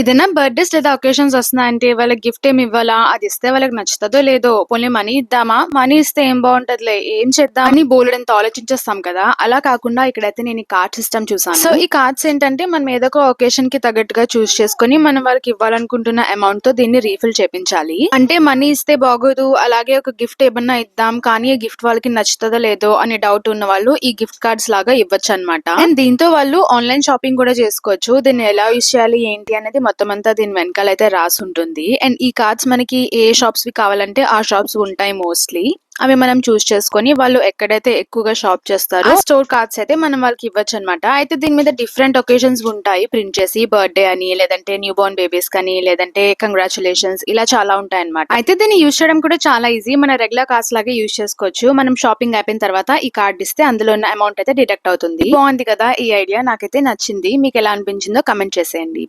ఏదైనా బర్త్డేస్ లేదా ఒకేషన్స్ వస్తున్నాయంటే వాళ్ళకి గిఫ్ట్ ఏమి ఇవ్వాలా? అది ఇస్తే వాళ్ళకి నచ్చుతుందో లేదో? పోనీ మనీ ఇద్దామా? మనీ ఇస్తే ఏం బాగుంటదిలే? ఏం చేద్దాం? అని బోలెడంత ఆలోచించేస్తాం కదా? అలా కాకుండా ఇక్కడైతే నేను ఈ కార్డ్ సిస్టమ్ చూసాను. సో ఈ కార్డ్స్ ఏంటంటే మనం ఏదో ఒక ఒకేషన్కి తగ్గట్టుగా చూస్ చేసుకొని మనం వాళ్ళకి ఇవ్వాలనుకుంటున్న అమౌంట్తో దీన్ని రీఫిల్ చేపించాలి. అంటే మనీ ఇస్తే బాగోదు. అలాగే ఒక గిఫ్ట్ ఏమన్నా ఇద్దాం. కానీ గిఫ్ట్ వాళ్ళకి నచ్చుతుందో లేదో అనే డౌట్ ఉన్న వాళ్ళు ఈ గిఫ్ట్ కార్డ్స్ లాగా ఇవ్వచ్చు అనమాట అండ్ దీంతో వాళ్ళు ఆన్లైన్ షాపింగ్ కూడా చేసుకోవచ్చు. దీన్ని ఎలా యూస్ చేయాలి? ఏంటి? అనేది మొత్తం అంతా దీని వెనకాల అయితే రాసి ఉంటుంది అండ్ ఈ కార్డ్స్ మనకి ఏ షాప్స్ వి కావాలంటే ఆ షాప్స్ ఉంటాయి మోస్ట్లీ అవి మనం చూస్ చేసుకొని వాళ్ళు ఎక్కడైతే ఎక్కువగా షాప్ చేస్తారో స్టోర్ కార్డ్స్ అయితే మనం వాళ్ళకి ఇవ్వచ్చు అనమాట అయితే దీని మీద డిఫరెంట్ ఒకేషన్స్ ఉంటాయి. ప్రింట్ చేసి బర్త్డే అని లేదంటే న్యూ బోర్న్ బేబీస్ కానీ లేదంటే కంగ్రాచులేషన్స్ ఇలా చాలా ఉంటాయి అనమాట అయితే దీన్ని యూస్ చేయడం కూడా చాలా ఈజీ మన రెగ్యులర్ కార్డ్స్ లాగే యూస్ చేసుకోవచ్చు. మనం షాపింగ్ అయిపోయిన తర్వాత ఈ కార్డ్ ఇస్తే అందులో ఉన్న అమౌంట్ అయితే డిడక్ట్ అవుతుంది. బాగుంది కదా? ఈ ఐడియా నాకైతే నచ్చింది. మీకు ఎలా అనిపించిందో కమెంట్ చేసేయండి.